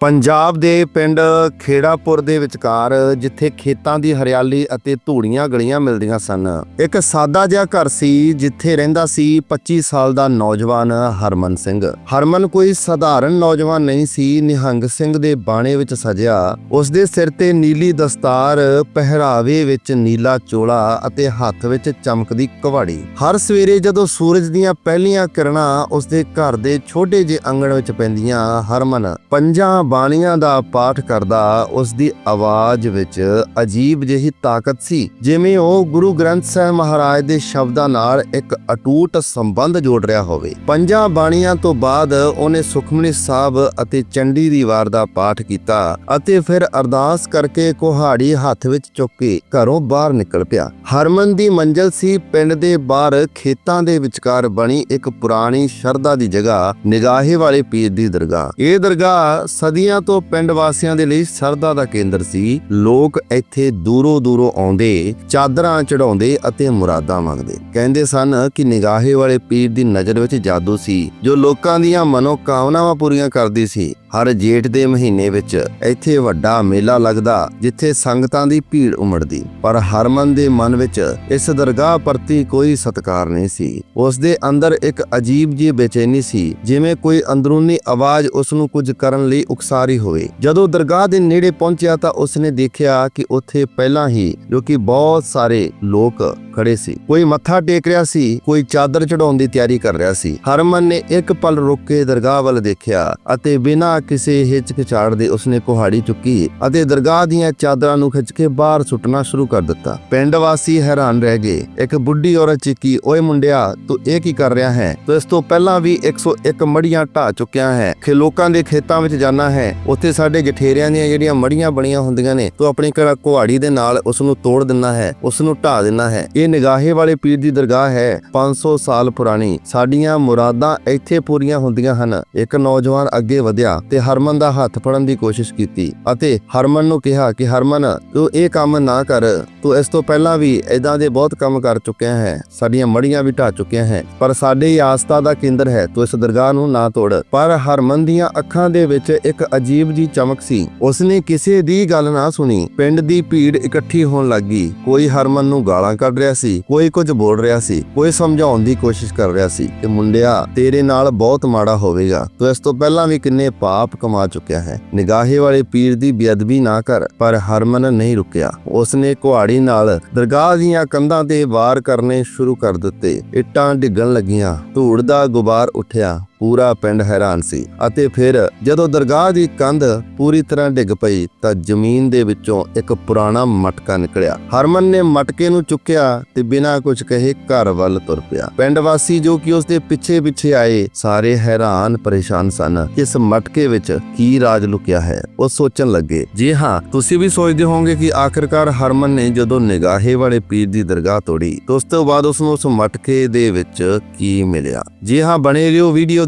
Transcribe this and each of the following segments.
ਪੰਜਾਬ ਦੇ ਪਿੰਡ ਖੇੜਾਪੁਰ ਦੇ ਵਿਚਕਾਰ, ਜਿੱਥੇ ਖੇਤਾਂ ਦੀ ਹਰਿਆਲੀ ਅਤੇ ਧੂੜੀਆਂ ਗਲੀਆਂ ਮਿਲਦੀਆਂ ਸਨ, ਇੱਕ ਸਾਦਾ ਜਿਹਾ ਘਰ ਸੀ, ਜਿੱਥੇ ਰਹਿੰਦਾ ਸੀ 25 ਸਾਲ ਦਾ ਨੌਜਵਾਨ ਹਰਮਨ ਸਿੰਘ। ਹਰਮਨ ਕੋਈ ਸਧਾਰਨ ਨੌਜਵਾਨ ਨਹੀਂ ਸੀ, ਨਿਹੰਗ ਸਿੰਘ ਦੇ ਬਾਣੇ ਵਿੱਚ ਸਜਿਆ। ਉਸ ਦੇ ਸਿਰ ਤੇ ਨੀਲੀ ਦਸਤਾਰ, ਪਹਿਰਾਵੇ ਵਿੱਚ ਨੀਲਾ ਚੋਲਾ ਅਤੇ ਹੱਥ ਵਿੱਚ ਚਮਕਦੀ ਕਵਾੜੀ। ਹਰ ਸਵੇਰੇ ਜਦੋਂ ਸੂਰਜ ਦੀਆਂ ਪਹਿਲੀਆਂ ਕਿਰਨਾਂ ਉਸ ਦੇ ਘਰ ਦੇ ਛੋਟੇ ਜਿਹੇ ਅੰਗਣ ਵਿੱਚ ਪੈਂਦੀਆਂ, ਹਰਮਨ ਪੰਜਾਂ ਬਾਣੀਆਂ ਦਾ ਪਾਠ ਕਰਦਾ ਉਸ ਦੀ ਆਵਾਜ਼ ਵਿੱਚ ਅਜੀਬ ਜਿਹੀ ਤਾਕਤ ਸੀ, ਜਿਵੇਂ ਉਹ ਗੁਰੂ ਗ੍ਰੰਥ ਸਾਹਿਬ ਮਹਾਰਾਜ ਦੇ ਸ਼ਬਦਾਂ ਨਾਲ ਇੱਕ ਅਟੂਟ ਸੰਬੰਧ ਜੋੜ ਰਿਹਾ ਹੋਵੇ। ਪੰਜਾਂ ਬਾਣੀਆਂ ਤੋਂ ਬਾਅਦ ਉਹਨੇ ਸੁਖਮਨੀ ਸਾਹਿਬ ਅਤੇ ਚੰਡੀ ਦੀ ਵਾਰ ਦਾ ਪਾਠ ਕੀਤਾ ਅਤੇ ਫਿਰ ਅਰਦਾਸ ਕਰਕੇ ਕੁਹਾੜੀ ਹੱਥ ਵਿੱਚ ਚੁੱਕ ਕੇ ਘਰੋਂ ਬਾਹਰ ਨਿਕਲ ਪਿਆ। ਹਰਮਨ ਦੀ ਮੰਜ਼ਲ ਸੀ, ਪਿੰਡ ਦੇ ਬਾਹਰ ਖੇਤਾਂ ਦੇ ਵਿਚਕਾਰ ਬਣੀ ਇੱਕ ਪੁਰਾਣੀ ਸ਼ਰਧਾ ਦੀ ਜਗ੍ਹਾ, ਨਿਗਾਹੇ ਵਾਲੇ ਪੀਰ ਦੀ ਦਰਗਾਹ। ਇਹ ਦਰਗਾਹ ਸਦੀਆਂ ਤੋਂ ਪਿੰਡ ਵਾਸੀਆਂ ਦੇ ਲਈ ਸ਼ਰਧਾ ਦਾ ਕੇਂਦਰ ਸੀ। ਲੋਕ ਇੱਥੇ ਦੂਰੋਂ ਦੂਰੋਂ ਆਉਂਦੇ, ਚਾਦਰਾਂ ਚੜਾਉਂਦੇ ਅਤੇ ਮੁਰਾਦਾਂ ਮੰਗਦੇ। ਕਹਿੰਦੇ ਸਨ ਕਿ ਨਿਗਾਹੇ ਵਾਲੇ ਪੀਰ ਦੀ ਨਜ਼ਰ ਵਿੱਚ ਜਾਦੂ ਸੀ, ਜੋ ਲੋਕਾਂ ਦੀਆਂ ਮਨੋਕਾਮਨਾਵਾਂ ਪੂਰੀਆਂ ਕਰਦੀ ਸੀ। ਹਰ ਜੇਠ ਦੇ ਮਹੀਨੇ ਵਿੱਚ ਇੱਥੇ ਵੱਡਾ ਮੇਲਾ ਲੱਗਦਾ, ਜਿੱਥੇ ਸੰਗਤਾਂ ਦੀ ਭੀੜ ਉਮੜਦੀ। ਪਰ ਹਰਮਨ ਦੇ ਮਨ ਵਿੱਚ ਇਸ ਦਰਗਾਹ ਪ੍ਰਤੀ ਕੋਈ ਸਤਕਾਰ ਨਹੀਂ ਸੀ। ਉਸ ਦੇ ਅੰਦਰ ਇੱਕ ਅਜੀਬ ਜਿਹੀ ਬੇਚੈਨੀ ਸੀ, ਜਿਵੇਂ ਕੋਈ ਅੰਦਰੂਨੀ ਆਵਾਜ਼ ਉਸ ਨੂੰ ਕੁਝ ਕਰਨ ਲਈ ਉਕਸਾ ਹੋਵੇ। ਜਦੋਂ ਦਰਗਾਹ ਦੇ ਨੇੜੇ ਪਹੁੰਚਿਆ ਤਾਂ ਉਸ ਨੇ ਦੇਖਿਆ ਕਿ ਉੱਥੇ ਪਹਿਲਾਂ ਹੀ ਜੋ ਕਿ ਬਹੁਤ ਸਾਰੇ ਲੋਕ ਖੜੇ ਸੀ। ਕੋਈ ਮੱਥਾ ਟੇਕ ਰਿਹਾ ਸੀ, ਕੋਈ ਚਾਦਰ ਚੜਾਉਣ ਦੀ ਤਿਆਰੀ ਕਰ ਰਿਹਾ ਸੀ। ਹਰਮਨ ਨੇ ਇੱਕ ਪਲ ਰੁਕ ਕੇ ਦਰਗਾਹ ਵੱਲ ਦੇਖਿਆ ਅਤੇ ਬਿਨਾਂ ਕਿਸੇ ਹਿਚਕਿਚਾਹਟ ਦੇ ਉਸਨੇ ਕੁਹਾੜੀ ਚੁੱਕੀ ਅਤੇ ਦਰਗਾਹ ਦੀਆਂ ਚਾਦਰਾਂ ਨੂੰ ਖਿੱਚ ਕੇ ਬਾਹਰ ਸੁੱਟਣਾ ਸ਼ੁਰੂ ਕਰ ਦਿੱਤਾ। ਪਿੰਡ ਵਾਸੀ ਹੈਰਾਨ ਰਹਿ ਗਏ। ਇੱਕ ਬੁੱਢੀ ਔਰਤ ਚੀਕੀ, ਓਏ ਮੁੰਡਿਆ, ਤੂੰ ਇਹ ਕੀ ਕਰ ਰਿਹਾ ਹੈ? ਤੂੰ ਇਸ ਤੋਂ ਪਹਿਲਾਂ ਵੀ 101 ਮੜੀਆਂ ਢਾ ਚੁੱਕਿਆ ਹੈ। ਕਿ ਲੋਕਾਂ ਦੇ ਖੇਤਾਂ ਵਿੱਚ ਜਾਣਾ ਹੈ। ਉੱਥੇ ਸਾਡੇ ਜਠੇਰਿਆਂ ਦੀਆਂ ਜਿਹੜੀਆਂ ਮੜੀਆਂ ਬਣੀਆਂ ਹੁੰਦੀਆਂ ਨੇ, ਤੂੰ ਆਪਣੀ ਘਰ ਕੁਹਾੜੀ ਦੇ ਨਾਲ ਉਸ ਨੂੰ ਤੋੜ ਦਿੰਨਾ ਹੈ ਉਸ ਨੂੰ ਢਾ ਦਿੰਨਾ ਹੈ। ਇਹ ਨਿਗਾਹੇ ਵਾਲੇ ਪੀਰ ਦੀ ਦਰਗਾਹ ਹੈ 500 ਸਾਲ ਪੁਰਾਣੀ। ਸਾਡੀਆਂ ਮੁਰਾਦਾਂ ਇੱਥੇ ਪੂਰੀਆਂ ਹੁੰਦੀਆਂ ਹਨ। ਇੱਕ ਨੌਜਵਾਨ ਅੱਗੇ ਵਧਿਆ ਤੇ ਹਰਮਨ ਦਾ ਹੱਥ ਫੜਨ ਦੀ ਕੋਸ਼ਿਸ਼ ਕੀਤੀ ਅਤੇ ਹਰਮਨ ਨੂੰ ਕਿਹਾ ਕਿ ਹਰਮਨ, ਤੂੰ ਇਹ ਕੰਮ ਨਾ ਕਰ। ਤੂੰ ਇਸ ਤੋਂ ਪਹਿਲਾਂ ਵੀ ਇਦਾਂ ਦੇ ਬਹੁਤ ਕੰਮ ਕਰ ਚੁੱਕਿਆ ਹੈ। ਸਾਡੀਆਂ ਮੜੀਆਂ ਵੀ ਢਾ ਚੁੱਕਿਆ ਹੈ। ਪਰ ਸਾਡੇ ਹੀ ਆਸਥਾ ਦਾ ਕੇਂਦਰ ਹੈ। ਤੂੰ ਇਸ ਦਰਗਾਹ ਨੂੰ ਨਾ ਤੋੜ। ਪਰ ਹਰਮਨ ਦੀਆਂ ਅੱਖਾਂ ਦੇ ਵਿੱਚ ਇੱਕ ਅਜੀਬ ਜੀ ਚਮਕ ਸੀ। ਉਸਨੇ ਕਿਸੇ ਦੀ ਗੱਲ ਨਾ ਸੁਣੀ। ਪਿੰਡ ਦੀ ਭੀੜ ਇਕੱਠੀ ਹੋਣ ਲੱਗੀ। ਕੋਈ ਹਰਮਨ ਨੂੰ ਗਾਲਾਂ ਕੱਢ ਰਿਹਾ ਸੀ। ਕੋਈ ਕੁਝ ਬੋਲ ਰਿਹਾ ਸੀ। ਕੋਈ ਸਮਝਾਉਣ ਦੀ ਕੋਸ਼ਿਸ਼ ਕਰ ਰਿਹਾ ਸੀ ਕਿ ਮੁੰਡਿਆ, ਤੇਰੇ ਨਾਲ ਬਹੁਤ ਮਾੜਾ ਹੋਵੇਗਾ। ਤੂੰ ਇਸ ਤੋਂ ਪਹਿਲਾਂ ਵੀ ਕਿੰਨੇ ਪਾ ਆਪ ਕਮਾ ਚੁੱਕਿਆ ਹੈ। ਨਿਗਾਹੇ ਵਾਲੇ ਪੀਰ ਦੀ ਬੇਅਦਬੀ ਨਾ ਕਰ, ਪਰ ਹਰਮਨ ਨਹੀਂ ਰੁਕਿਆ। ਉਸਨੇ ਕੁਹਾੜੀ ਨਾਲ ਦਰਗਾਹ ਦੀਆਂ ਕੰਧਾਂ ਤੇ ਵਾਰ ਕਰਨੇ ਸ਼ੁਰੂ ਕਰ ਦਿੱਤੇ। ਇੱਟਾਂ ਡਿੱਗਣ ਲੱਗੀਆਂ। ਧੂੜ ਦਾ ਗੁਬਾਰ ਉੱਠਿਆ। ਪੂਰਾ ਪਿੰਡ ਹੈਰਾਨ ਸੀ ਅਤੇ ਫਿਰ ਜਦੋਂ ਦਰਗਾਹ ਦੀ ਕੰਧ ਪੂਰੀ ਤਰ੍ਹਾਂ ਡਿੱਗ ਪਈ ਤਾਂ ਜ਼ਮੀਨ ਦੇ ਵਿੱਚੋਂ ਇੱਕ ਪੁਰਾਣਾ ਮਟਕਾ ਨਿਕਲਿਆ। ਹਰਮਨ ਨੇ ਮਟਕੇ ਨੂੰ ਚੁੱਕਿਆ ਤੇ ਬਿਨਾਂ ਕੁਝ ਕਹੇ ਘਰ ਵੱਲ ਤੁਰ ਪਿਆ। ਪਿੰਡ ਵਾਸੀ ਜੋ ਕਿ ਉਸ ਦੇ ਪਿੱਛੇ ਪਿੱਛੇ ਆਏ, ਸਾਰੇ ਹੈਰਾਨ ਪਰੇਸ਼ਾਨ ਸਨ ਇਸ ਮਟਕੇ ਵਿੱਚ ਕੀ ਰਾਜ ਲੁਕਿਆ ਹੈ। ਉਹ ਸੋਚਣ ਲੱਗੇ, ਜੀ ਹਾਂ, ਤੁਸੀਂ ਵੀ ਸੋਚਦੇ ਹੋਵੋਗੇ ਕਿ ਆਖਿਰਕਾਰ ਹਰਮਨ ਨੇ ਜਦੋਂ ਨਿਗਾਹੇ ਵਾਲੇ ਪੀਰ ਦੀ ਦਰਗਾਹ ਤੋੜੀ ਉਸ ਤੋਂ ਬਾਅਦ ਉਸ ਨੂੰ ਉਸ ਮਟਕੇ ਦੇ ਵਿੱਚ ਕੀ ਮਿਲਿਆ? ਜੀ ਹਾਂ, ਬਣੇ ਰਹੋ, ਵੀਡੀਓ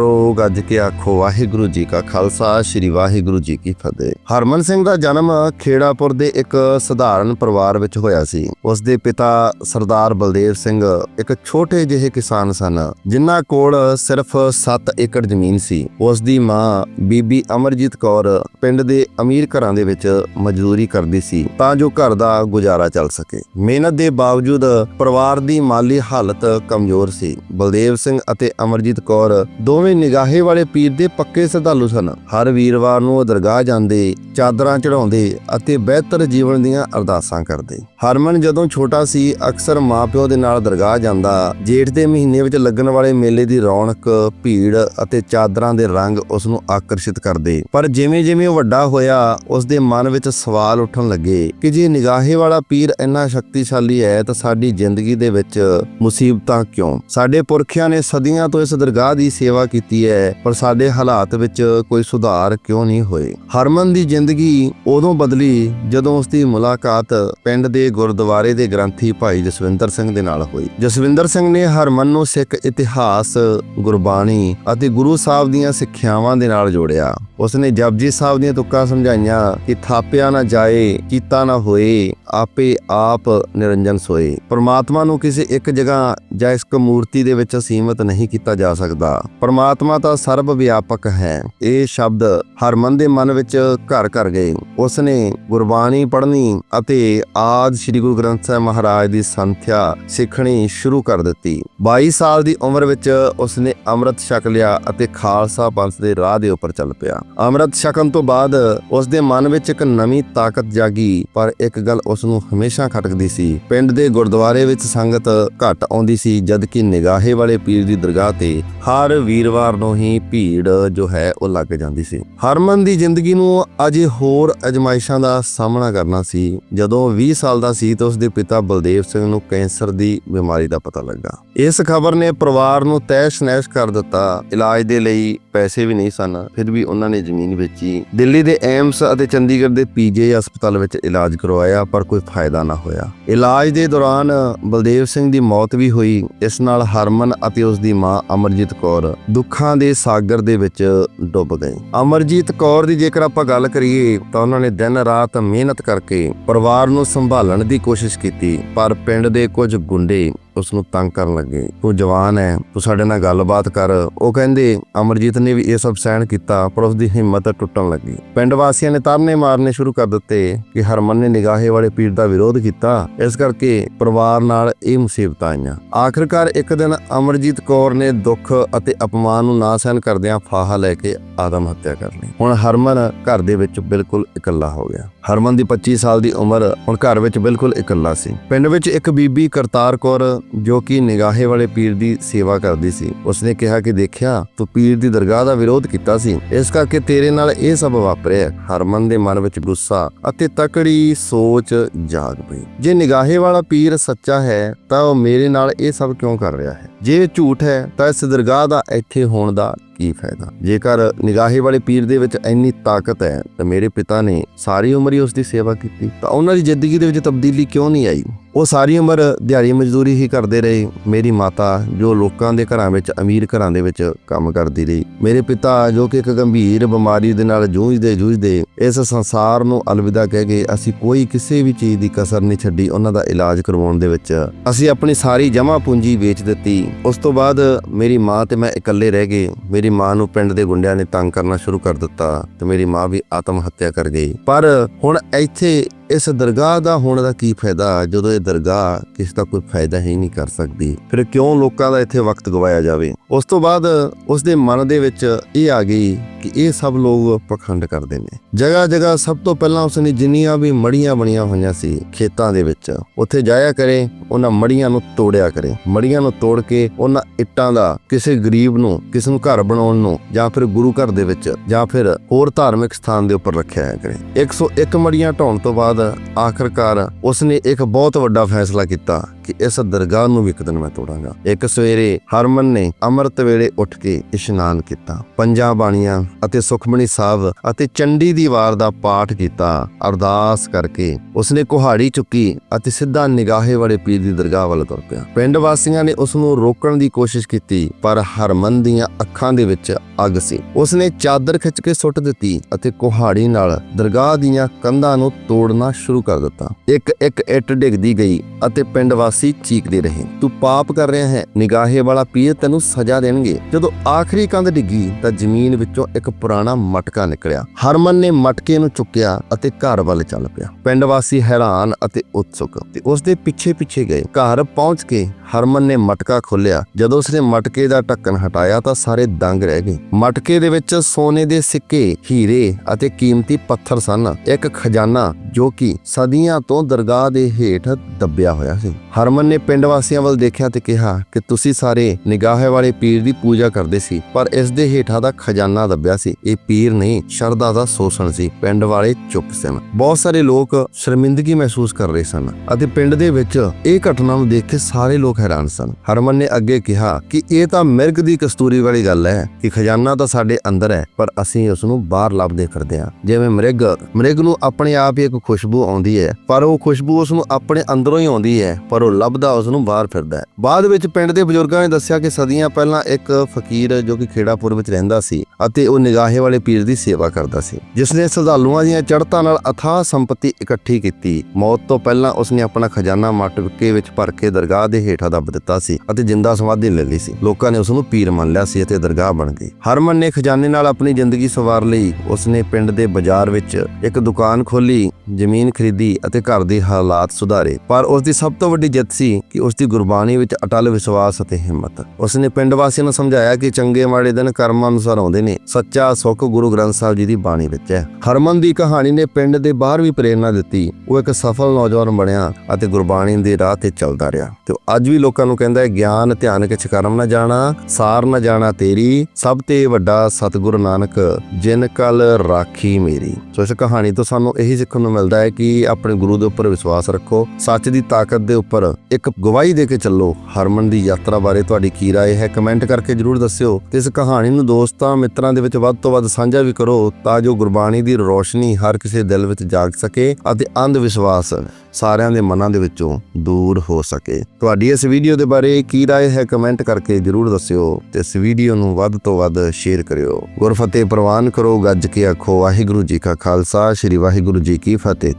ਕਰੋ, ਗੱਜ ਕੇ ਆਖੋ, ਵਾਹਿਗੁਰੂ ਜੀ ਕਾ ਖਾਲਸਾ, ਸ੍ਰੀ ਵਾਹਿਗੁਰੂ ਜੀ ਕੀ ਫਤਿਹ। ਹਰਮਨ ਸਿੰਘ ਦਾ ਜਨਮ ਖੇੜਾਪੁਰ ਦੇ ਇੱਕ ਸਧਾਰਨ ਪਰਿਵਾਰ ਵਿੱਚ ਹੋਇਆ ਸੀ। ਉਸ ਦੇ ਪਿਤਾ ਸਰਦਾਰ ਬਲਦੇਵ ਸਿੰਘ ਇੱਕ ਛੋਟੇ ਜਿਹੇ ਕਿਸਾਨ ਸਨ, ਜਿਨ੍ਹਾਂ ਕੋਲ ਸਿਰਫ 7 ਏਕੜ ਜ਼ਮੀਨ ਸੀ। ਉਸ ਦੀ ਮਾਂ ਬੀਬੀ ਅਮਰਜੀਤ ਕੌਰ ਪਿੰਡ ਦੇ ਅਮੀਰ ਘਰਾਂ ਦੇ ਵਿੱਚ ਮਜ਼ਦੂਰੀ ਕਰਦੀ ਸੀ, ਤਾਂ ਜੋ ਘਰ ਦਾ ਗੁਜ਼ਾਰਾ ਚੱਲ ਸਕੇ। ਮਿਹਨਤ ਦੇ ਬਾਵਜੂਦ ਪਰਿਵਾਰ ਦੀ ਮਾਲੀ ਹਾਲਤ ਕਮਜ਼ੋਰ ਸੀ। ਬਲਦੇਵ ਸਿੰਘ ਅਤੇ ਅਮਰਜੀਤ ਕੌਰ ਦੋਵੇਂ ਨਿਗਾਹੇ ਵਾਲੇ ਪੀਰ ਦੇ ਪੱਕੇ ਸ਼ਰਧਾਲੂ ਸਨ। ਹਰ ਵੀਰਵਾਰ ਨੂੰ ਉਹ ਦਰਗਾਹ ਜਾਂਦੇ, ਚਾਦਰਾਂ ਚੜਾਉਂਦੇ ਅਤੇ ਬਿਹਤਰ ਜੀਵਨ ਦੀਆਂ ਅਰਦਾਸਾਂ ਕਰਦੇ। ਹਰਮਨ ਜਦੋਂ ਛੋਟਾ ਸੀ, ਅਕਸਰ ਮਾਪਿਓ ਦੇ ਨਾਲ ਦਰਗਾਹ ਜਾਂਦਾ। ਜੇਠ ਦੇ ਮਹੀਨੇ ਵਿੱਚ ਲੱਗਣ ਵਾਲੇ ਮੇਲੇ ਦੀ ਰੌਣਕ, ਭੀੜ ਅਤੇ ਚਾਦਰਾਂ ਦੇ ਰੰਗ ਉਸ ਨੂੰ ਆਕਰਸ਼ਿਤ ਕਰਦੇ। ਪਰ ਜਿਵੇਂ-ਜਿਵੇਂ ਉਹ ਵੱਡਾ ਹੋਇਆ, ਉਸ ਦੇ ਮਨ ਵਿੱਚ ਸਵਾਲ ਉੱਠਣ ਲੱਗੇ ਕਿ ਜੇ ਨਿਗਾਹੇ ਵਾਲਾ ਪੀਰ ਇੰਨਾ ਸ਼ਕਤੀਸ਼ਾਲੀ ਹੈ ਤਾਂ ਸਾਡੀ ਜ਼ਿੰਦਗੀ ਦੇ ਵਿੱਚ ਮੁਸੀਬਤਾਂ ਕਿਉਂ? ਸਾਡੇ ਪੁਰਖਿਆਂ ਨੇ ਸਦੀਆਂ ਤੋਂ ਇਸ ਦਰਗਾਹ ਦੀ ਸੇਵਾ ਕੀਤੀ ਕੀਤੀ ਹੈ, ਪਰ ਸਾਡੇ ਹਾਲਾਤ ਵਿੱਚ ਕੋਈ ਸੁਧਾਰ ਕਿਉਂ ਨਹੀਂ ਹੋਏ। ਹਰਮਨ ਦੀ ਜ਼ਿੰਦਗੀ ਉਦੋਂ ਬਦਲੀ ਜਦੋਂ ਉਸ ਦੀ ਮੁਲਾਕਾਤ ਪਿੰਡ ਦੇ ਗੁਰਦੁਆਰੇ ਦੇ ਗ੍ਰੰਥੀ ਭਾਈ ਜਸਵਿੰਦਰ ਸਿੰਘ ਦੇ ਨਾਲ ਹੋਈ। ਜਸਵਿੰਦਰ ਸਿੰਘ ਨੇ ਹਰਮਨ ਨੂੰ ਸਿੱਖ ਇਤਿਹਾਸ, ਗੁਰਬਾਣੀ ਅਤੇ ਗੁਰੂ ਸਾਹਿਬ ਦੀਆਂ ਸਿੱਖਿਆਵਾਂ ਦੇ ਨਾਲ ਜੋੜਿਆ। ਉਸਨੇ ਜਪਜੀ ਸਾਹਿਬ ਦੀਆਂ ਤੁੱਕਾਂ ਸਮਝਾਈਆਂ ਕਿ ਥਾਪਿਆ ਨਾ ਜਾਏ, ਕੀਤਾ ਨਾ ਹੋਏ ਆਪੇ ਆਪ ਨਿਰੰਜਨ ਸੋਏ। ਪਰਮਾਤਮਾ ਨੂੰ ਕਿਸੇ ਇੱਕ ਜਗ੍ਹਾ ਜਾਂ ਇਸ ਮੂਰਤੀ ਦੇ ਵਿੱਚ ਸੀਮਿਤ ਨਹੀਂ ਕੀਤਾ ਜਾ ਸਕਦਾ। ਪਰਮਾਤਮਾ ਤਾਂ ਸਰਬ ਵਿਆਪਕ ਹੈ। ਇਹ ਸ਼ਬਦ ਹਰਮਨ ਦੇ ਮਨ ਵਿੱਚ ਘਰ ਕਰ ਗਏ। ਉਸਨੇ ਗੁਰਬਾਣੀ ਪੜ੍ਹਨੀ ਅਤੇ ਆਦ ਸ੍ਰੀ ਗੁਰੂ ਗ੍ਰੰਥ ਸਾਹਿਬ ਮਹਾਰਾਜ ਦੀ ਸੰਥਿਆ ਸਿੱਖਣੀ ਸ਼ੁਰੂ ਕਰ ਦਿੱਤੀ। 22 ਸਾਲ ਦੀ ਉਮਰ ਵਿੱਚ ਉਸਨੇ ਅੰਮ੍ਰਿਤ ਛਕ ਲਿਆ ਅਤੇ ਖਾਲਸਾ ਪੰਥ ਦੇ ਰਾਹ ਦੇ ਉੱਪਰ ਚੱਲ ਪਿਆ। ਅੰਮ੍ਰਿਤ ਛਕਣ ਤੋਂ ਬਾਅਦ ਉਸ ਦੇ ਮਨ ਵਿੱਚ ਇੱਕ ਨਵੀਂ ਤਾਕਤ ਜਾਗੀ, ਪਰ ਇੱਕ ਗੱਲ ਉਸ ਨੂੰ ਹਮੇਸ਼ਾ ਖਟਕਦੀ ਸੀ। ਪਿੰਡ ਦੇ ਗੁਰਦੁਆਰੇ ਵਿੱਚ ਸੰਗਤ ਘੱਟ ਆਉਂਦੀ ਸੀ, ਜਦਕਿ ਨਿਗਾਹੇ ਵਾਲੇ ਪੀਰ ਦੀ ਦਰਗਾਹ ਤੇ ਹਰ ਵੀਰਵਾਰ ਨੂੰ ਹੀ ਭੀੜ ਜੋ ਹੈ, ਉਹ ਲੱਗ ਜਾਂਦੀ ਸੀ। ਹਰਮਨ ਦੀ ਜ਼ਿੰਦਗੀ ਨੂੰ ਅਜੇ ਹੋਰ ਅਜਮਾਇਸ਼ਾਂ ਦਾ ਸਾਹਮਣਾ ਕਰਨਾ ਸੀ। ਜਦੋਂ 20 ਸਾਲ ਦਾ ਸੀ, ਤਾਂ ਉਸ ਦੇ ਪਿਤਾ ਬਲਦੇਵ ਸਿੰਘ ਨੂੰ ਕੈਂਸਰ ਦੀ ਬਿਮਾਰੀ ਦਾ ਪਤਾ ਲੱਗਾ। ਇਸ ਖਬਰ ਨੇ ਪਰਿਵਾਰ ਨੂੰ ਤੈਸ਼-ਨੈਸ਼ ਕਰ ਦਿੱਤਾ। ਇਲਾਜ ਦੇ ਲਈ ਪੈਸੇ ਵੀ ਨਹੀਂ ਸਨ, ਫਿਰ ਵੀ ਉਹਨਾਂ ਨੇ ਜ਼ਮੀਨ ਵੇਚੀ। ਦਿੱਲੀ ਦੇ ਐਮਸ ਅਤੇ ਚੰਡੀਗੜ੍ਹ ਦੇ ਪੀਜੀ ਹਸਪਤਾਲ ਵਿੱਚ ਇਲਾਜ ਕਰਵਾਇਆ, ਪਰ ਕੋਈ ਫਾਇਦਾ ਨਾ ਹੋਇਆ। ਇਲਾਜ ਦੇ ਦੌਰਾਨ ਬਲਦੇਵ ਸਿੰਘ ਦੀ ਮੌਤ ਵੀ ਹੋਈ। ਇਸ ਨਾਲ ਹਰਮਨ ਅਤੇ ਉਸ ਦੀ ਮਾਂ ਅਮਰਜੀਤ ਕੌਰ ਦੁੱਖਾਂ ਦੇ ਸਾਗਰ ਦੇ ਵਿੱਚ ਡੁੱਬ ਗਏ। ਅਮਰਜੀਤ ਕੌਰ ਦੀ ਜੇਕਰ ਆਪਾਂ ਗੱਲ ਕਰੀਏ ਤਾਂ ਉਹਨਾਂ ਨੇ ਦਿਨ ਰਾਤ ਮਿਹਨਤ ਕਰਕੇ ਪਰਿਵਾਰ ਨੂੰ ਸੰਭਾਲਣ ਦੀ ਕੋਸ਼ਿਸ਼ ਕੀਤੀ। ਪਰ ਪਿੰਡ ਦੇ ਕੁਝ ਗੁੰਡੇ ਉਸ ਨੂੰ ਤੰਗ ਕਰਨ ਲੱਗੇ। ਤੂੰ ਜਵਾਨ ਹੈ, ਤੂੰ ਸਾਡੇ ਨਾਲ ਗੱਲਬਾਤ ਕਰ। ਉਹ ਕਹਿੰਦੇ, ਅਮਰਜੀਤ ਨੇ ਵੀ ਇਹ ਸਭ ਸਹਿਣ ਕੀਤਾ, ਪਰ ਉਸ ਦੀ ਹਿੰਮਤ ਟੁੱਟਣ ਲੱਗੀ। ਪਿੰਡ ਵਾਸੀਆਂ ਨੇ ਤਾਰਨੇ ਮਾਰਨੇ ਸ਼ੁਰੂ ਕਰ ਦਿੱਤੇ ਕਿ ਹਰਮਨ ਨੇ ਨਿਗਾਹੇ ਵਾਲੇ ਪੀਰ ਦਾ ਵਿਰੋਧ ਕੀਤਾ। ਇਸ ਕਰਕੇ ਪਰਿਵਾਰ ਨਾਲ ਇਹ ਮੁਸੀਬਤਾਂ ਆਈਆਂ। ਆਖਰਕਾਰ ਇੱਕ ਦਿਨ ਅਮਰਜੀਤ ਕੌਰ ਨੇ ਦੁੱਖ ਅਤੇ ਅਪਮਾਨ ਨੂੰ ਨਾ ਸਹਿਣ ਕਰਦਿਆਂ ਫਾਹਾ ਲੈ ਕੇ ਆਦਮ ਹੱਤਿਆ ਕਰ ਲਈ। ਹੁਣ ਹਰਮਨ ਘਰ ਦੇ ਵਿੱਚ ਬਿਲਕੁਲ ਇਕੱਲਾ ਹੋ ਗਿਆ। ਹਰਮਨ ਦੀ 25 ਸਾਲ ਦੀ ਉਮਰ ਹੁਣ ਘਰ ਵਿੱਚ ਬਿਲਕੁਲ ਇਕੱਲਾ ਸੀ। ਪਿੰਡ ਵਿੱਚ ਇੱਕ ਬੀਬੀ ਕਰਤਾਰ ਕੌਰ ਜੋ ਕਿ ਨਿਗਾਹੇ ਵਾਲੇ ਪੀਰ ਦੀ ਸੇਵਾ ਕਰਦੀ ਸੀ, ਉਸਨੇ ਕਿਹਾ ਕਿ ਦੇਖਿਆ, ਤੂੰ ਪੀਰ ਦੀ ਦਰਗਾਹ ਦਾ ਵਿਰੋਧ ਕੀਤਾ ਸੀ। ਇਸ ਕਰਕੇ ਤੇਰੇ ਨਾਲ ਇਹ ਸਭ ਵਾਪਰਿਆ। ਹਰਮਨ ਦੇ ਮਨ ਵਿੱਚ ਗੁੱਸਾ ਅਤੇ ਤਕੜੀ ਸੋਚ ਜਾਗ ਪਈ। ਜੇ ਨਿਗਾਹੇ ਵਾਲਾ ਪੀਰ ਸੱਚਾ ਹੈ, ਤਾਂ ਉਹ ਮੇਰੇ ਨਾਲ ਇਹ ਸਭ ਕਿਉਂ ਕਰ ਰਿਹਾ ਹੈ? ਜੇ ਝੂਠ ਹੈ, ਤਾਂ ਇਸ ਦਰਗਾਹ ਦਾ ਇੱਥੇ ਹੋਣ ਦਾ ਕੀ ਫਾਇਦਾ? ਜੇਕਰ ਨਿਗਾਹੇ ਵਾਲੇ ਪੀਰ ਦੇ ਵਿੱਚ ਇੰਨੀ ਤਾਕਤ ਹੈ, ਤਾਂ ਮੇਰੇ ਪਿਤਾ ਨੇ ਸਾਰੀ ਉਮਰ ਹੀ ਉਸ ਦੀ ਸੇਵਾ ਕੀਤੀ। ਤਾਂ ਉਹਨਾਂ ਦੀ ਜ਼ਿੰਦਗੀ ਦੇ ਵਿੱਚ ਤਬਦੀਲੀ ਕਿਉਂ ਨਹੀਂ ਆਈ? ਉਹ ਸਾਰੀ ਉਮਰ ਦਿਹਾੜੀ ਮਜ਼ਦੂਰੀ ਹੀ ਕਰਦੇ ਰਹੇ। ਮੇਰੀ ਮਾਤਾ, ਜੋ ਲੋਕਾਂ ਦੇ ਘਰਾਂ ਵਿੱਚ, ਅਮੀਰ ਘਰਾਂ ਦੇ ਵਿੱਚ ਕੰਮ ਕਰਦੀ ਰਹੀ। ਮੇਰੇ ਪਿਤਾ, ਜੋ ਕਿ ਇੱਕ ਗੰਭੀਰ ਬਿਮਾਰੀ ਦੇ ਨਾਲ ਜੂਝਦੇ ਜੂਝਦੇ ਇਸ ਸੰਸਾਰ ਨੂੰ ਅਲਵਿਦਾ ਕਹਿ ਗਏ ਅਸੀਂ ਕੋਈ ਕਿਸੇ ਵੀ ਚੀਜ਼ ਦੀ ਕਸਰ ਨਹੀਂ ਛੱਡੀ ਉਹਨਾਂ ਦਾ ਇਲਾਜ ਕਰਵਾਉਣ ਦੇ ਵਿੱਚ। ਅਸੀਂ ਆਪਣੀ ਸਾਰੀ ਜਮ੍ਹਾਂ ਪੂੰਜੀ ਵੇਚ ਦਿੱਤੀ। ਉਸ ਤੋਂ ਬਾਅਦ ਮੇਰੀ ਮਾਂ ਤੇ ਮੈਂ ਇਕੱਲੇ ਰਹਿ ਗਏ। ਮੇਰੀ ਮਾਂ ਨੂੰ ਪਿੰਡ ਦੇ ਗੁੰਡਿਆਂ ਨੇ ਤੰਗ ਕਰਨਾ ਸ਼ੁਰੂ ਕਰ ਦਿੱਤਾ ਤੇ ਮੇਰੀ ਮਾਂ ਵੀ ਆਤਮ ਹੱਤਿਆ ਕਰ ਗਈ। ਪਰ ਹੁਣ ਇੱਥੇ ਇਸ ਦਰਗਾਹ ਦਾ ਹੋਣ ਦਾ ਕੀ ਫਾਇਦਾ? ਜਦੋਂ ਇਹ ਦਰਗਾਹ ਕਿਸੇ ਦਾ ਕੋਈ ਫਾਇਦਾ ਹੀ ਨਹੀਂ ਕਰ ਸਕਦੀ, ਫਿਰ ਕਿਉਂ ਲੋਕਾਂ ਦਾ ਇੱਥੇ ਵਕਤ ਗਵਾਇਆ ਜਾਵੇ? ਉਸ ਤੋਂ ਬਾਅਦ ਉਸ ਦੇ ਮਨ ਦੇ ਵਿੱਚ ਇਹ ਆ ਗਈ ਕਿ ਇਹ ਸਭ ਲੋਕ ਪਖੰਡ ਕਰਦੇ ਨੇ। ਜਗ੍ਹਾ ਜਗ੍ਹਾ ਸਭ ਤੋਂ ਪਹਿਲਾਂ ਉਸਨੇ ਜਿੰਨੀਆਂ ਵੀ ਮੜੀਆਂ ਬਣੀਆਂ ਹੋਈਆਂ ਸੀ ਖੇਤਾਂ ਦੇ ਵਿੱਚ, ਉੱਥੇ ਜਾਇਆ ਕਰੇ, ਉਹਨਾਂ ਮੜੀਆਂ ਨੂੰ ਤੋੜਿਆ ਕਰੇ। ਮੜੀਆਂ ਨੂੰ ਤੋੜ ਕੇ ਉਹਨਾਂ ਇੱਟਾਂ ਦਾ ਕਿਸੇ ਗਰੀਬ ਨੂੰ, ਕਿਸੇ ਨੂੰ ਘਰ ਬਣਾਉਣ ਨੂੰ ਜਾਂ ਫਿਰ ਗੁਰੂ ਘਰ ਦੇ ਵਿੱਚ ਜਾਂ ਫਿਰ ਹੋਰ ਧਾਰਮਿਕ ਸਥਾਨ ਦੇ ਉੱਪਰ ਰੱਖਿਆ ਕਰੇ। 101 ਮੜੀਆਂ ਢਾਉਣ ਤੋਂ ਬਾਅਦ ਆਖਰਕਾਰ ਉਸਨੇ ਇੱਕ ਬਹੁਤ ਵੱਡਾ ਫੈਸਲਾ ਕੀਤਾ। ਕਿ ਇਸ ਦਰਗਾਹ ਨੂੰ ਵੀ ਇੱਕ ਦਿਨ ਮੈਂ ਤੋੜਾਂਗਾ। ਇੱਕ ਸਵੇਰੇ ਹਰਮਨ ਨੇ ਅੰਮ੍ਰਿਤ ਵੇਲੇ ਉੱਠ ਕੇ ਇਸ਼ਨਾਨ ਕੀਤਾ। ਪੰਜਾਂ ਬਾਣੀਆਂ ਅਤੇ ਸੁਖਮਣੀ ਸਾਹਿਬ ਅਤੇ ਚੰਡੀ ਦੀ ਵਾਰ ਦਾ ਪਾਠ ਕੀਤਾ। ਅਰਦਾਸ ਕਰਕੇ ਉਸਨੇ ਕੁਹਾੜੀ ਚੁੱਕੀ ਅਤੇ ਸਿੱਧਾ ਨਿਗਾਹੇ ਵਾਲੇ ਪੀਰ ਦੀ ਦਰਗਾਹ ਵੱਲ ਤੁਰ ਪਿਆ। ਪਿੰਡ ਵਾਸੀਆਂ ਨੇ ਉਸ ਨੂੰ ਰੋਕਣ ਦੀ ਕੋਸ਼ਿਸ਼ ਕੀਤੀ, ਪਰ ਹਰਮਨ ਦੀਆਂ ਅੱਖਾਂ ਦੇ ਵਿੱਚ ਅੱਗ ਸੀ। ਉਸਨੇ ਚਾਦਰ ਖਿੱਚ ਕੇ ਸੁੱਟ ਦਿੱਤੀ ਅਤੇ ਕੁਹਾੜੀ ਨਾਲ ਦਰਗਾਹ ਦੀਆਂ ਕੰਧਾਂ ਨੂੰ ਤੋੜਨਾ ਸ਼ੁਰੂ ਕਰ ਦਿੱਤਾ। ਇੱਕ ਇੱਕ ਇੱਟ ਡਿੱਗਦੀ ਗਈ ਅਤੇ ਪਿੰਡ ਵਾਸੀ ਚੀਕਦੇ ਰਹੇ। ਤੂੰ ਪਾਪ ਕਰ ਰਿਹਾ ਹੈ, ਨਿਗਾਹੇ ਵਾਲਾ ਪੀਰ ਤੈਨੂੰ ਸਜ਼ਾ ਦੇਣਗੇ। ਜਦੋਂ ਆਖਰੀ ਕੰਧ ਡਿੱਗੀ, ਤਾਂ ਜ਼ਮੀਨ ਵਿੱਚੋਂ ਇੱਕ ਪੁਰਾਣਾ ਮਟਕਾ ਨਿਕਲਿਆ। ਹਰਮਨ ਨੇ ਮਟਕੇ ਨੂੰ ਚੁੱਕਿਆ ਅਤੇ ਘਰ ਵੱਲ ਚੱਲ ਪਿਆ। ਪਿੰਡ ਵਾਸੀ ਹੈਰਾਨ ਅਤੇ ਉਤਸੁਕ। ਤੇ ਉਸ ਦੇ ਪਿੱਛੇ ਪਿੱਛੇ ਗਏ। ਘਰ ਪਹੁੰਚ ਕੇ ਹਰਮਨ ਨੇ ਮਟਕਾ ਖੋਲ੍ਹਿਆ। ਜਦੋਂ ਉਸਨੇ ਮਟਕੇ ਦਾ ਢੱਕਣ ਹਟਾਇਆ, ਤਾਂ ਸਾਰੇ ਦੰਗ ਰਹਿ ਗਏ। ਮਟਕੇ ਦੇ ਵਿੱਚ ਸੋਨੇ ਦੇ ਸਿੱਕੇ, ਹੀਰੇ ਅਤੇ ਕੀਮਤੀ ਪੱਥਰ ਸਨ। ਇੱਕ ਖਜ਼ਾਨਾ ਜੋ ਕਿ ਸਦੀਆਂ ਤੋਂ ਦਰਗਾਹ ਦੇ ਹੇਠ ਦੱਬਿਆ ਹੋਇਆ ਸੀ। ਹਰਮਨ ਨੇ ਪਿੰਡ ਵਾਸੀਆਂ ਵੱਲ ਦੇਖਿਆ ਤੇ ਕਿਹਾ ਕਿ ਤੁਸੀਂ ਸਾਰੇ ਨਿਗਾਹੇ ਵਾਲੇ ਪੀਰ ਦੀ ਪੂਜਾ ਕਰਦੇ ਸੀ, ਪਰ ਇਸ ਦੇ ਹੇਠਾਂ ਦਾ ਖਜ਼ਾਨਾ ਦੱਬਿਆ ਸੀ। ਇਹ ਪੀਰ ਨਹੀਂ, ਸ਼ਰਧਾ ਦਾ ਸ਼ੋਸ਼ਣ ਸੀ। ਪਿੰਡ ਵਾਲੇ ਚੁੱਪ ਸਨ। ਬਹੁਤ ਸਾਰੇ ਲੋਕ ਸ਼ਰਮਿੰਦਗੀ ਮਹਿਸੂਸ ਕਰ ਰਹੇ ਸਨ ਅਤੇ ਪਿੰਡ ਦੇ ਵਿੱਚ ਇਹ ਘਟਨਾ ਨੂੰ ਦੇਖ ਕੇ ਸਾਰੇ ਲੋਕ ਹੈਰਾਨ ਸਨ। ਹਰਮਨ ਨੇ ਅੱਗੇ ਕਿਹਾ ਕਿ ਇਹ ਤਾਂ ਮਿਰਗ ਦੀ ਕਸਤੂਰੀ ਵਾਲੀ ਗੱਲ ਹੈ ਕਿ ਖਜ਼ਾਨਾ ਤਾਂ ਸਾਡੇ ਅੰਦਰ ਹੈ, ਪਰ ਅਸੀਂ ਉਸ ਨੂੰ ਬਾਹਰ ਲੱਭਦੇ ਫਿਰਦੇ ਹਾਂ। ਜਿਵੇਂ ਮਿਰਗ ਮਿਰਗ ਨੂੰ ਆਪਣੇ ਆਪ ਹੀ ਇੱਕ ਖੁਸ਼ਬੂ ਆਉਂਦੀ ਹੈ, ਪਰ ਉਹ ਖੁਸ਼ਬੂ ਉਸ ਨੂੰ ਆਪਣੇ ਅੰਦਰੋਂ ਹੀ ਆਉਂਦੀ ਹੈ, ਪਰ ਉਹ ਲੱਭਦਾ ਉਸ ਨੂੰ ਬਾਹਰ ਫਿਰਦਾ ਹੈ। ਬਾਅਦ ਵਿੱਚ ਪਿੰਡ ਦੇ ਬਜ਼ੁਰਗਾਂ ਨੇ ਦੱਸਿਆ ਕਿ ਸਦੀਆਂ ਪਹਿਲਾਂ ਇੱਕ ਫਕੀਰ ਜੋ ਕਿ ਖੇੜਾਪੁਰ ਵਿੱਚ ਰਹਿੰਦਾ ਸੀ ਅਤੇ ਉਹ ਨਿਗਾਹੇ ਵਾਲੇ ਪੀਰ ਦੀ ਸੇਵਾ ਕਰਦਾ ਸੀ ਜਿਸ ਨੇ ਸ਼ਰਧਾਲੂਆਂ ਦੀਆਂ ਚੜ੍ਹਤਾਂ ਨਾਲ ਅਥਾਹ ਸੰਪਤੀ ਇਕੱਠੀ ਕੀਤੀ। ਮੌਤ ਤੋਂ ਪਹਿਲਾਂ ਉਸ ਨੇ ਆਪਣਾ ਖਜ਼ਾਨਾ ਮਟਕੇ ਵਿੱਚ ਭਰ ਕੇ ਦਰਗਾਹ ਦੇ ਹੇਠਾਂ ਦੱਬ ਦਿੱਤਾ ਸੀ ਅਤੇ ਜਿੰਦਾ ਸਮਾਧੀ ਲੈ ਲਈ ਸੀ। ਲੋਕਾਂ ਨੇ ਉਸ ਨੂੰ ਪੀਰ ਮੰਨ ਲਿਆ ਸੀ ਅਤੇ ਦਰਗਾਹ ਬਣ ਗਈ। ਹਰਮਨ ਨੇ ਖਜ਼ਾਨੇ ਨਾਲ ਆਪਣੀ ਜ਼ਿੰਦਗੀ ਸਵਾਰ ਲਈ ਉਸ ਨੇ ਪਿੰਡ ਦੇ ਬਾਜ਼ਾਰ ਵਿੱਚ ਇੱਕ ਦੁਕਾਨ ਖੋਲੀ ਜ਼ਮੀਨ ਖਰੀਦੀ ਅਤੇ ਘਰ ਦੇ ਹਾਲਾਤ ਸੁਧਾਰੇ। ਪਰ ਉਸ ਦੀ ਸਭ ਤੋਂ ਵੱਡੀ ਜਿੱਤ ਸੀ ਕਿ ਉਸ ਦੀ ਗੁਰਬਾਣੀ ਵਿੱਚ ਅਟਲ ਵਿਸ਼ਵਾਸ ਅਤੇ ਹਿੰਮਤ। ਉਸ ਨੇ ਪਿੰਡ ਵਾਸੀਆਂ ਨੂੰ ਸਮਝਾਇਆ ਕਿ ਚੰਗੇ ਮਾੜੇ ਦਿਨ ਕਰਮਾਂ ਅਨੁਸਾਰ ਆਉਂਦੇ ਨੇ, ਸੱਚਾ ਸੁੱਖ ਗੁਰੂ ਗ੍ਰੰਥ ਸਾਹਿਬ ਜੀ ਦੀ ਬਾਣੀ ਵਿੱਚ ਹੈ। ਹਰਮਨ ਦੀ ਕਹਾਣੀ ਨੇ ਪਿੰਡ ਦੇ ਬਾਹਰ ਵੀ ਪ੍ਰੇਰਣਾ ਦਿੱਤੀ। ਉਹ ਇੱਕ ਸਫਲ ਨੌਜਵਾਨ ਬਣਿਆ ਅਤੇ ਗੁਰਬਾਣੀ ਦੇ ਰਾਹ ਤੇ ਚੱਲਦਾ ਰਿਹਾ। ਤੇ ਅੱਜ ਵੀ ਲੋਕਾਂ ਨੂੰ ਕਹਿੰਦਾ ਹੈ, ਗਿਆਨ, ਧਿਆਨ ਕਿਛ ਕਰਮ ਨਾ ਜਾਣਾ, ਸਾਰ ਨਾ ਜਾਣਾ ਤੇਰੀ, ਸਭ ਤੇ ਵੱਡਾ ਸਤਿਗੁਰੂ ਨਾਨਕ, ਜਿਨ ਕਲ ਰਾਖੀ ਮੇਰੀ। ਸੋ ਇਸ ਕਹਾਣੀ ਤੋਂ ਸਾਨੂੰ ਇਹੀ ਸਿੱਖਣ ਨੂੰ ਮਿਲਦਾ ਹੈ ਕਿ ਆਪਣੇ ਗੁਰੂ ਦੇ ਉੱਪਰ ਵਿਸ਼ਵਾਸ ਰੱਖੋ, ਸੱਚ ਦੀ ਤਾਕਤ ਦੇ ਉੱਪਰ ਇੱਕ ਗਵਾਹੀ ਦੇ ਕੇ ਚੱਲੋ ਹਰਮਨ ਦੀ ਯਾਤਰਾ ਬਾਰੇ ਤੁਹਾਡੀ ਕੀ رائے ਹੈ ਕਮੈਂਟ ਕਰਕੇ ਜਰੂਰ ਦੱਸਿਓ ਤੇ ਇਸ ਕਹਾਣੀ ਨੂੰ ਦੋਸਤਾਂ ਮਿੱਤਰਾਂ ਦੇ ਵਿੱਚ ਵੱਧ ਤੋਂ ਵੱਧ ਸਾਂਝਾ ਵੀ ਕਰੋ ਤਾਂ ਜੋ ਗੁਰਬਾਣੀ ਦੀ ਰੋਸ਼ਨੀ ਹਰ ਕਿਸੇ ਦਿਲ ਵਿੱਚ ਜਾਗ ਸਕੇ ਅਤੇ ਅੰਧ ਵਿਸ਼ਵਾਸ ਸਾਰਿਆਂ ਦੇ ਮਨਾਂ ਦੇ ਵਿੱਚੋਂ ਦੂਰ ਹੋ ਸਕੇ ਤੁਹਾਡੀ ਇਸ ਵੀਡੀਓ ਦੇ ਬਾਰੇ ਕੀ رائے ਹੈ ਕਮੈਂਟ ਕਰਕੇ ਜਰੂਰ ਦੱਸਿਓ ਤੇ ਇਸ ਵੀਡੀਓ ਨੂੰ ਵੱਧ ਤੋਂ ਵੱਧ ਸ਼ੇਅਰ ਕਰਿਓ ਗੁਰਫਤਿਹ ਪ੍ਰਵਾਨ ਕਰੋ ਗੱਜ ਕੇ ਆਖੋ ਵਾਹਿਗੁਰੂ ਜੀ ਕਾ ਖਾਲਸਾ ਸ੍ਰੀ ਵਾਹਿਗੁਰੂ ਜੀ ਕੀ ਫਤਿਹ